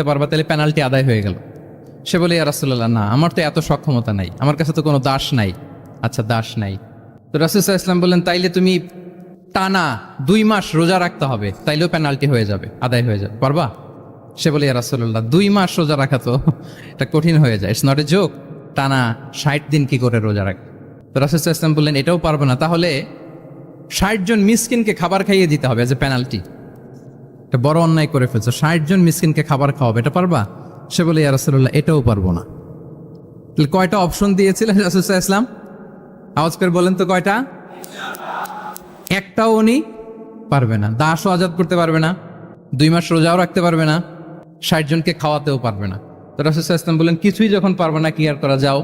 দিতে পারবা, তাহলে পেনাল্টি আদায় হয়ে গেল। সে বলে, ইয়া রাসুল্লাহ না, আমার তো এত সক্ষমতা নাই। আমার কাছে তো কোনো দাস নাই। আচ্ছা দাস নাই। তো রাসুসাহ ইসলাম বললেন, তাইলে তুমি টানা দুই মাস রোজা রাখতে হবে, তাইলেও পেনাল্টি হয়ে যাবে, আদায় হয়ে যাবে। পারবা? সে বলে, ইয়া রাসুল্লাহ দুই মাস রোজা রাখা তো এটা কঠিন হয়ে যায়। ইটস নট এ জোক টানা ষাট দিন কি করে রোজা রাখ তো রাসুসাহ ইসলাম বললেন, এটাও পারব না, তাহলে ষাট জন মিসকিনকে খাবার খাইয়ে দিতে হবে এজ এ পেনাল্টি এটা বড় অন্যায় করে ফেলছো। ষাট জন মিসকিনকে খাবার খাওয়াবে, এটা পারবা? সে বলে, ইয়া রাসুল্লাহ এটাও পারব না। তাহলে কয়টা অপশন দিয়েছিলেন রাসুসাহ ইসলাম আওয়াজ করে বলেন তো কয়টা? একটাও উনি পারবে না। দাসও আজাদ করতে পারবে না, দুই মাস রোজাও রাখতে পারবে না, ষাট জনকে খাওয়াতেও পারবে না। তো রাসুসাহ ইসলাম বলেন কিছুই যখন পারবে না, কি আর করা যাও?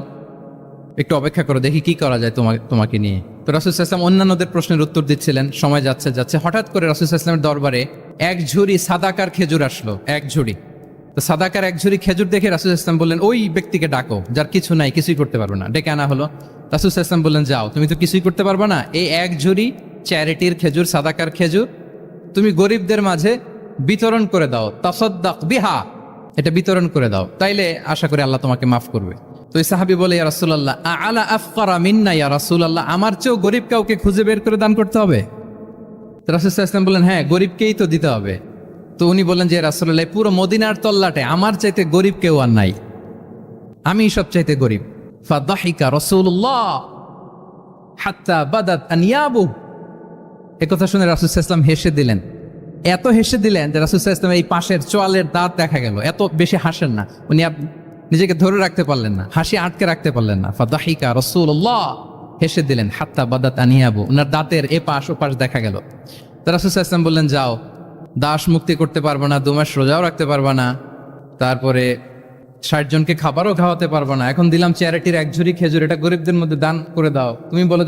একটু অপেক্ষা করো, দেখি কি করা যায় তোমাকে তোমাকে নিয়ে। তো রাসুল ইসলাম অন্যান্যদের প্রশ্নের উত্তর দিচ্ছিলেন, সময় যাচ্ছে যাচ্ছে। হঠাৎ করে রাসুল ইসলামের দরবারে এক ঝুড়ি সাদাকার খেজুর আসলো, এক ঝুড়ি। তো সাদাকার এক ঝুড়ি খেজুর দেখে রাসুল ইসলাম বললেন, ওই ব্যক্তিকে ডাকো, যার কিছু নাই, কিছুই করতে পারবে না। ডেকে আনা হলো। রাসুল ইসলাম বললেন, যাও, তুমি তো কিছুই করতে পারবে না। এই এক ঝুড়ি চ্যারিটির খেজুর, সাদাকার খেজুর, তুমি গরিবদের মাঝে বিতরণ করে দাও। তসদ্দাক বিহা, এটা বিতরণ করে দাও। তাইলে আশা করি আল্লাহ তোমাকে মাফ করবে। তো সাহাবি বলে, ইয়া রাসূলুল্লাহ আলা আফকারা মিন্না ইয়া রাসূলুল্লাহ, আমার চেয়েও গরিব কাউকে খুঁজে বের করে দান করতে হবে? রাসূল আলাইহি বললেন হ্যাঁ গরিবকেই তো দিতে হবে। তো উনি বললেন যে রাসূলুল্লাহ এই পুরো মদিনার তল্লাটে আমার চাইতে গরিব কেউ আর নাই। আমি সব চাইতে গরিব। ফাদাহিকা রাসূলুল্লাহ হাত্তা বাদাত আনিয়াবু একথা শুনে রাসুল ইসলাম হেসে দিলেন। এত হেসে দিলেন যে, রাসুল ইসলাম এই পাশের চোয়ালের দাঁত দেখা গেল। এত বেশি হাসেন না। উনি নিজেকে ধরে রাখতে পারলেন না, হাসি আটকে রাখতে পারলেন না। ফাদাহিকা রসুল্লাহ হেসে দিলেন, হাত্তা বাদাত আনিয়াবু ওনার দাঁতের এ পাশ ও পাশ দেখা গেল। তো রাসুল ইসলাম বললেন, যাও, দাস মুক্তি করতে পারব না দু মাস রোজাও রাখতে পারব না, তারপরে ষাট জনকে খাবারও খাওয়াতে পারব না, এখন দিলাম চ্যারিটির এক ঝুড়ি খেজুর, এটা গরিবদের মধ্যে দান করে দাও। তুমি বলো